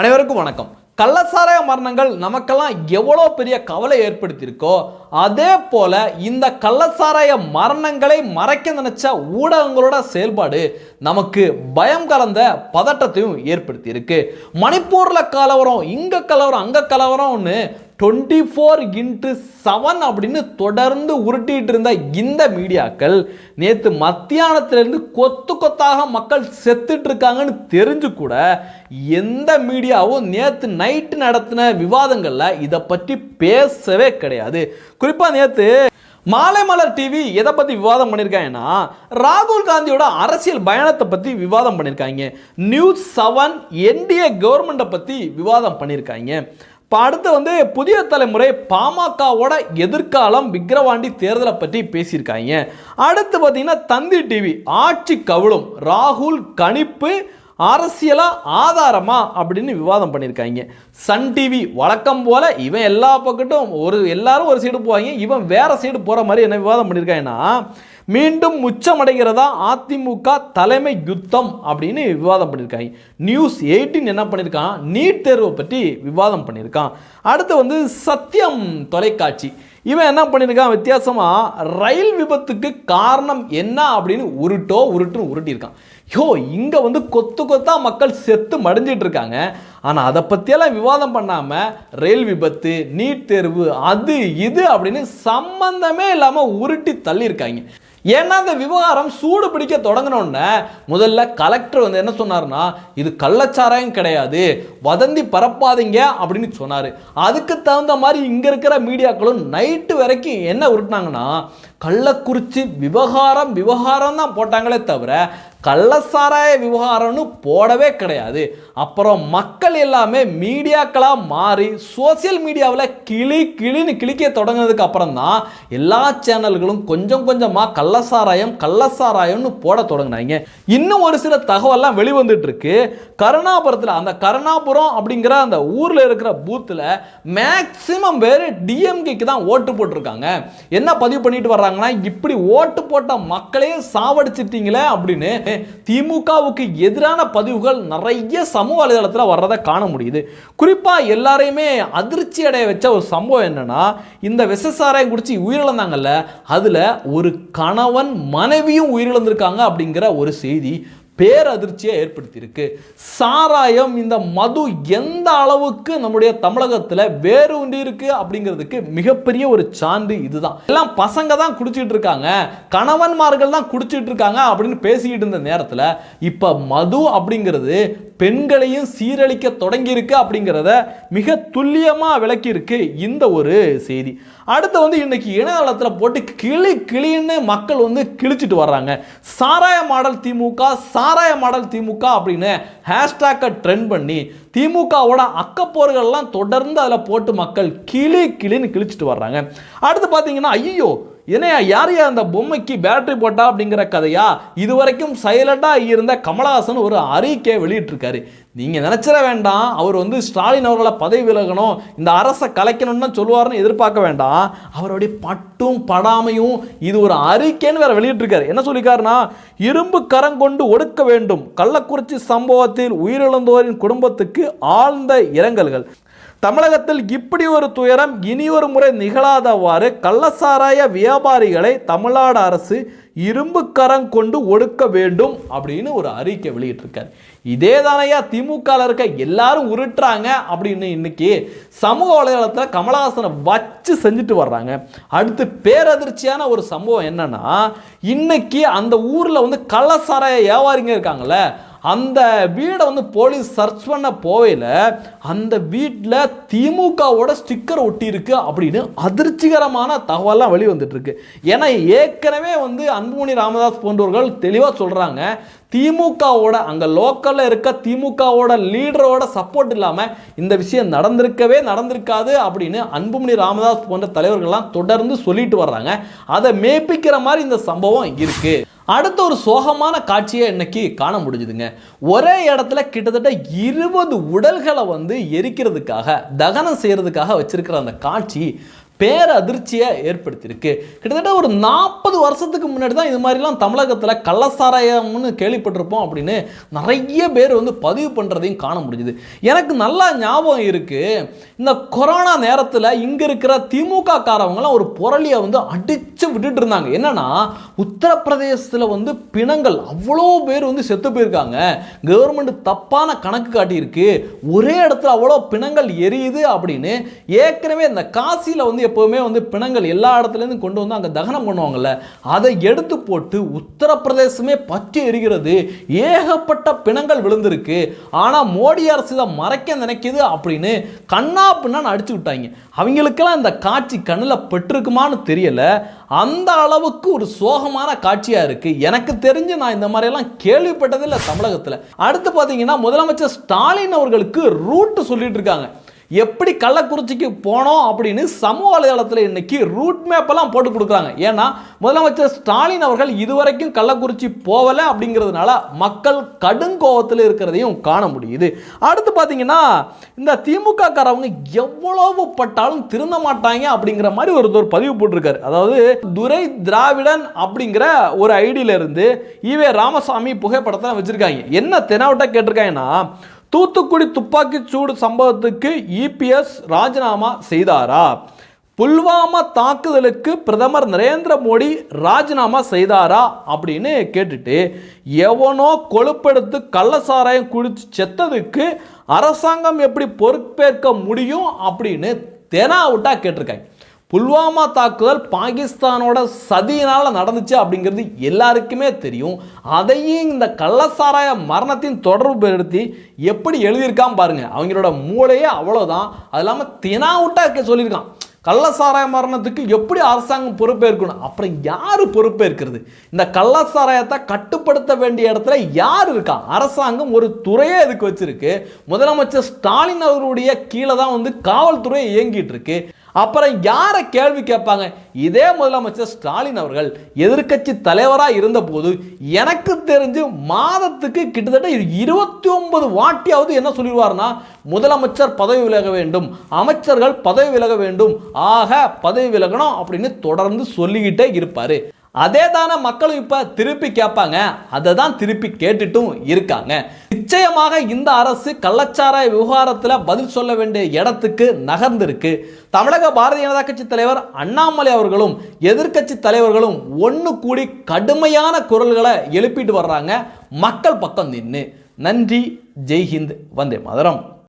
அனைவருக்கும் வணக்கம். கள்ளசாராய மரணங்கள் நமக்கெல்லாம் எவ்வளோ பெரிய கவலை ஏற்படுத்தியிருக்கோ அதே போல இந்த கள்ளசாராய மரணங்களை மறைக்க நினைச்ச ஊடகங்களோட செயல்பாடு நமக்கு பயம் கலந்த பதட்டத்தையும் ஏற்படுத்தியிருக்கு. மணிப்பூர்ல கலவரம் இங்க கலவரம் அங்க கலவரம்னு டுவெண்ட்டி ஃபோர் இன்ட்டு செவன் அப்படின்னு தொடர்ந்து உருட்டிட்டு இருந்த இந்த மீடியாக்கள் நேற்று மத்தியானத்துலேருந்து கொத்து கொத்தாக மக்கள் செத்துட்டு இருக்காங்கன்னு தெரிஞ்சு கூட எந்த மீடியாவும் நேற்று நைட்டு நடத்தின விவாதங்களில் இதை பற்றி பேசவே கிடையாது. குறிப்பாக நேற்று மாலை மலர் டிவி எதை பற்றி விவாதம் பண்ணியிருக்காங்கன்னா ராகுல் காந்தியோட அரசியல் பயணத்தை பற்றி விவாதம் பண்ணியிருக்காங்க நியூஸ் செவன் என்டிஏ கவர்மெண்ட்டை பற்றி விவாதம் பண்ணியிருக்காங்க இப்போ அடுத்து வந்து புதிய தலைமுறை பாமகவோட எதிர்காலம் விக்கிரவாண்டி தேர்தலை பற்றி பேசியிருக்காங்க. அடுத்து பார்த்தீங்கன்னா தந்தி டிவி ஆட்சி கவிழும் ராகுல் கணிப்பு அரசியலாக ஆதாரமா அப்படின்னு விவாதம் பண்ணியிருக்காங்க சன் டிவி வழக்கம் போல் இவன் எல்லா பக்கட்டும் ஒரு எல்லாரும் ஒரு சைடு போவாங்க. இவன் வேற சைடு போகிற மாதிரி என்ன விவாதம் பண்ணியிருக்காங்கன்னா மீண்டும் உச்சமடைகிறதா அதிமுக தலைமை யுத்தம் அப்படின்னு விவாதம் பண்ணியிருக்காங்க நியூஸ் எயிட்டின் என்ன பண்ணியிருக்கான் நீட் தேர்வை பற்றி விவாதம் பண்ணியிருக்கான் அடுத்து வந்து சத்தியம் தொலைக்காட்சி. இவன் என்ன பண்ணியிருக்கான் வித்தியாசமாக ரயில் விபத்துக்கு காரணம் என்ன அப்படின்னு உருட்டோ உருட்டுன்னு உருட்டியிருக்கான். யோ இங்கே வந்து கொத்து கொத்தா மக்கள் செத்து மடிஞ்சிட்டு இருக்காங்க ஆனால் அதை பற்றியெல்லாம் விவாதம் பண்ணாமல் ரயில் விபத்து நீட் தேர்வு அது இது அப்படின்னு சம்பந்தமே இல்லாமல் உருட்டி தள்ளியிருக்காங்க. ஏன்னா அந்த விவகாரம் சூடு பிடிக்க தொடங்கினோடனே முதல்ல கலெக்டர் வந்து என்ன சொன்னார்னா இது கள்ளச்சாராயம் கிடையாது வதந்தி பரப்பாதீங்க அப்படின்னு சொன்னார். அதுக்கு தகுந்த மாதிரி இங்கே இருக்கிற மீடியாக்களும் நைட்டு வரைக்கும் என்ன உருட்டினாங்கன்னா கள்ளக்குறிச்சி விவகாரம் விவகாரம் தான் போட்டாங்களே தவிர கள்ளசாராய விவகாரம்னு போடவே கிடையாது. அப்புறம் மக்கள் எல்லாமே மீடியாக்களாக மாறி சோசியல் மீடியாவில் கிளி கிளின்னு கிளிக்க தொடங்கினதுக்கு அப்புறம் தான் எல்லா சேனல்களும் கொஞ்சம் கொஞ்சமாக கள்ளசாராயம் கள்ளசாராயம்னு போட தொடங்கினாங்க. இன்னும் ஒரு சில தகவல்லாம் வெளிவந்துட்டு இருக்கு கருணாபுரத்தில் அந்த கருணாபுரம் அப்படிங்கிற அந்த ஊரில் இருக்கிற பூத்தில் மேக்சிமம் பேர் டிஎம்கேக்கு தான் ஓட்டு போட்டிருக்காங்க. என்ன பதிவு பண்ணிட்டு வர்றாங்கன்னா இப்படி ஓட்டு போட்ட மக்களே சாவடிச்சிட்டீங்களே அப்படின்னு திமுகவுக்கு எதிரான பதிவுகள் நிறைய சமூக வலைதளத்தில் வர்றதை காண முடியுது. குறிப்பாக எல்லாரையுமே அதிர்ச்சி அடைய வச்ச ஒரு சம்பவம் என்னன்னா இந்த விஷசாராயம் குடிச்சு உயிரிழந்தாங்கல்ல அதில் ஒரு கணவன் மனைவியும் உயிரிழந்திருக்காங்க அப்படிங்கிற ஒரு செய்தி பேரதிர்ச்சியை ஏற்படுத்தியிருக்கு. சாராயம் இந்த மது எந்த அளவுக்கு நம்முடைய தமிழகத்தில் வேறு ஒன்று இருக்கு அப்படிங்கிறதுக்கு மிகப்பெரிய ஒரு சான்று இதுதான். எல்லாம் பசங்க தான் குடிச்சிட்டு இருக்காங்க. கணவன்மார்கள் தான் குடிச்சிட்டு இருக்காங்க அப்படின்னு பேசிக்கிட்டு இருந்த நேரத்தில் இப்போ மது அப்படிங்கிறது பெண்களையும் சீரழிக்க தொடங்கியிருக்கு அப்படிங்கிறத மிக துல்லியமாக விளக்கியிருக்கு இந்த ஒரு செய்தி. அடுத்து வந்து இன்னைக்கு இணையதளத்தில் போட்டு கிளி கிளின்னு மக்கள் வந்து கிழிச்சிட்டு வர்றாங்க. சாராய மாடல் திமுக சாராய மாடல் திமுக அப்படின்னு ஹேஷ்டேக்கை ட்ரெண்ட் பண்ணி திமுகவோட அக்கப்போர்கள்லாம் தொடர்ந்து அதில் போட்டு மக்கள் கிளி கிளின்னு கிழிச்சிட்டு வர்றாங்க. அடுத்து பார்த்தீங்கன்னா ஐயோ என்னையா யார் யா அந்த பொம்மைக்கு பேட்டரி போட்டா அப்படிங்கிற கதையா? இதுவரைக்கும் சைலண்டாக இருந்த கமலஹாசன் ஒரு அறிக்கை வெளியிட்டிருக்காரு. நீங்கள் நினச்சிட வேண்டாம் அவர் வந்து ஸ்டாலின் அவர்களை பதவி விலகணும் இந்த அரசை கலைக்கணும்னு சொல்லுவார்னு எதிர்பார்க்க வேண்டாம். அவருடைய பட்டும் படாமையும் இது ஒரு அறிக்கைன்னு வேற வெளியிட்டிருக்காரு. என்ன சொல்லியிருக்காருன்னா இரும்பு கரம் கொண்டு ஒடுக்க வேண்டும். கள்ளக்குறிச்சி சம்பவத்தில் உயிரிழந்தோரின் குடும்பத்துக்கு ஆழ்ந்த இரங்கல்கள். தமிழகத்தில் இப்படி ஒரு துயரம் இனி ஒரு முறை நிகழாதவாறு கள்ளசாராய வியாபாரிகளை தமிழ்நாடு அரசு இரும்பு கரம் கொண்டு ஒடுக்க வேண்டும் அப்படின்னு ஒரு அறிக்கை வெளியிட்டிருக்கார். இதே தானையா திமுக இருக்க எல்லாரும் உருட்டுறாங்க அப்படின்னு இன்னைக்கு சமூக வலைதளத்தில் கமலஹாசனை வச்சு செஞ்சுட்டு வர்றாங்க. அடுத்து பேரதிர்ச்சியான ஒரு சம்பவம் என்னன்னா இன்னைக்கு அந்த ஊரில் வந்து கள்ளசாராய வியாபாரிங்க இருக்காங்களே அந்த வீடை வந்து போலீஸ் சர்ச் பண்ண போவையில் அந்த வீட்டில் திமுகவோட ஸ்டிக்கர் ஒட்டியிருக்கு அப்படின்னு அதிர்ச்சிகரமான தகவலாம் வெளிவந்துட்டு இருக்கு. ஏன்னா ஏற்கனவே வந்து அன்புமணி ராமதாஸ் போன்றவர்கள் தெளிவாக சொல்கிறாங்க திமுகவோட அங்கே லோக்கலில் இருக்க திமுகவோட லீடரோட சப்போர்ட் இல்லாமல் இந்த விஷயம் நடந்திருக்கவே நடந்திருக்காது அப்படின்னு அன்புமணி ராமதாஸ் போன்ற தலைவர்கள்லாம் தொடர்ந்து சொல்லிட்டு வர்றாங்க. அதை மேய்ப்பிக்கிற மாதிரி இந்த சம்பவம் இருக்கு. அடுத்த ஒரு சோகமான காட்சியை இன்னைக்கு காண முடிஞ்சுதுங்க. ஒரே இடத்துல கிட்டத்தட்ட இருபது உடல்களை வந்து எரிக்கிறதுக்காக தகனம் செய்யறதுக்காக வச்சிருக்கிற அந்த காட்சி பேரதிர்ச்சியை ஏற்படுத்தியிருக்கு. கிட்டத்தட்ட ஒரு நாற்பது வருஷத்துக்கு முன்னாடி தான் இது மாதிரிலாம் தமிழகத்தில் கள்ளசாராயம்னு கேள்விப்பட்டிருப்போம் அப்படின்னு நிறைய பேர் வந்து பதிவு பண்ணுறதையும் காண முடிஞ்சுது. எனக்கு நல்லா ஞாபகம் இருக்குது இந்த கொரோனா நேரத்தில் இங்கே இருக்கிற திமுக காரவங்களாம் ஒரு புரளியை வந்து அடித்து விட்டுட்டு இருந்தாங்க. என்னென்னா உத்தரப்பிரதேசத்தில் வந்து பிணங்கள் அவ்வளோ பேர் வந்து செத்து போயிருக்காங்க. கவர்மெண்ட் தப்பான கணக்கு காட்டியிருக்கு. ஒரே இடத்துல அவ்வளோ பிணங்கள் எரியுது அப்படின்னு ஏற்கனவே இந்த காசியில் வந்து எப்போவுமே வந்து பிணங்கள் எல்லா இடத்துலேருந்து கொண்டு வந்து அங்கே தகனம் பண்ணுவாங்கல்ல அதை எடுத்து போட்டு உத்தரப்பிரதேசமே பற்றி எரிகிறது. ஏகப்பட்ட பிணங்கள் விழுந்திருக்கு. ஆனால் மோடி அரசு இதை மறைக்க நினைக்குது அப்படின்னு கண்ணா பின்னான்னு அடிச்சு விட்டாங்க. அவங்களுக்கெல்லாம் இந்த காட்சி கண்ணில் பெற்றிருக்குமான்னு தெரியலை. அந்த அளவுக்கு ஒரு சோகமான காட்சியாக இருக்குது எனக்கு தெரிஞ்சு நான் இந்த மாதிரியெல்லாம் கேள்விப்பட்டதில்லை தமிழகத்தில். அடுத்து பார்த்தீங்கன்னா முதலமைச்சர் ஸ்டாலின் அவர்களுக்கு ரூட்டு சொல்லிட்டு இருக்காங்க. எப்படி கள்ளக்குறிச்சிக்கு போனோம் அப்படின்னு சமூக வலைதளத்தில் இன்னைக்கு ரூட் மேப்பெல்லாம் போட்டு கொடுக்குறாங்க. ஏன்னா முதலமைச்சர் ஸ்டாலின் அவர்கள் இதுவரைக்கும் கள்ளக்குறிச்சி போகலை அப்படிங்கிறதுனால மக்கள் கடுங்கோவத்தில் இருக்கிறதையும் காண முடியுது. அடுத்து பார்த்தீங்கன்னா இந்த திமுக காரவங்க எவ்வளவு பட்டாலும் திருந்த மாட்டாங்க அப்படிங்கிற மாதிரி ஒருத்தர் பதிவு போட்டிருக்காரு. அதாவது துரை திராவிடன் அப்படிங்கிற ஒரு ஐடியில இருந்து ஈவே ராமசாமி புகைப்படத்தை வச்சிருக்காங்க. என்ன தெனாவட்டா கேட்டிருக்காங்கன்னா தூத்துக்குடி துப்பாக்கிச் சூடு சம்பவத்துக்கு இபிஎஸ் ராஜினாமா செய்தாரா? புல்வாமா தாக்குதலுக்கு பிரதமர் நரேந்திர மோடி ராஜினாமா செய்தாரா அப்படின்னு கேட்டுட்டு எவனோ கொழுப்பெடுத்து கள்ளசாராயம் குடிச்சு செத்ததுக்கு அரசாங்கம் எப்படி பொறுப்பேற்க முடியும் அப்படின்னு தெனாவுட்டா கேட்டிருக்காங்க. புல்வாமா தாக்குதல் பாகிஸ்தானோட சதியினால் நடந்துச்சு அப்படிங்கிறது எல்லாருக்குமே தெரியும். அதையும் இந்த கள்ளசாராய மரணத்தின் தொடர்புபடுத்தி எப்படி எழுதியிருக்கான் பாருங்கள் அவங்களோட மூளையே அவ்வளோதான் அது இல்லாமல் தினாவுட்டா சொல்லியிருக்கான். கள்ளசாராய மரணத்துக்கு எப்படி அரசாங்கம் பொறுப்பேற்கணும்? அப்புறம் யார் பொறுப்பேற்கிறது? இந்த கள்ளசாராயத்தை கட்டுப்படுத்த வேண்டிய இடத்துல யார் இருக்கா? அரசாங்கம் ஒரு துறையே இதுக்கு வச்சிருக்கு. முதலமைச்சர் ஸ்டாலின் அவருடைய கீழே தான் வந்து காவல்துறை இயங்கிட்டு இருக்கு. அப்புறம் யாரை கேள்வி கேட்பாங்க? இதே முதலமைச்சர் ஸ்டாலின் அவர்கள் எதிர்க்கட்சி தலைவராக இருந்தபோது எனக்கு தெரிஞ்சு மாதத்துக்கு கிட்டத்தட்ட இருபத்தி ஒன்பது வாட்டியாவது என்ன சொல்லிடுவார்னா முதலமைச்சர் பதவி விலக வேண்டும் அமைச்சர்கள் பதவி விலக வேண்டும் ஆக பதவி விலகணும் அப்படின்னு தொடர்ந்து சொல்லிக்கிட்டே இருப்பார். அதே தானே மக்களும் இப்போ திருப்பி கேட்பாங்க. அதை தான் திருப்பி கேட்டுட்டும் இருக்காங்க. நிச்சயமாக இந்த அரசு கள்ளச்சாராய விவகாரத்தில் பதில் சொல்ல வேண்டிய இடத்துக்கு நகர்ந்திருக்கு. தமிழக பாரதிய ஜனதா கட்சி தலைவர் அண்ணாமலை அவர்களும் எதிர்க்கட்சி தலைவர்களும் ஒன்று கூடி கடுமையான குரல்களை எழுப்பிட்டு வர்றாங்க. மக்கள் பக்கம் நின்று நன்றி. ஜெய்ஹிந்த். வந்தே மதுரம்.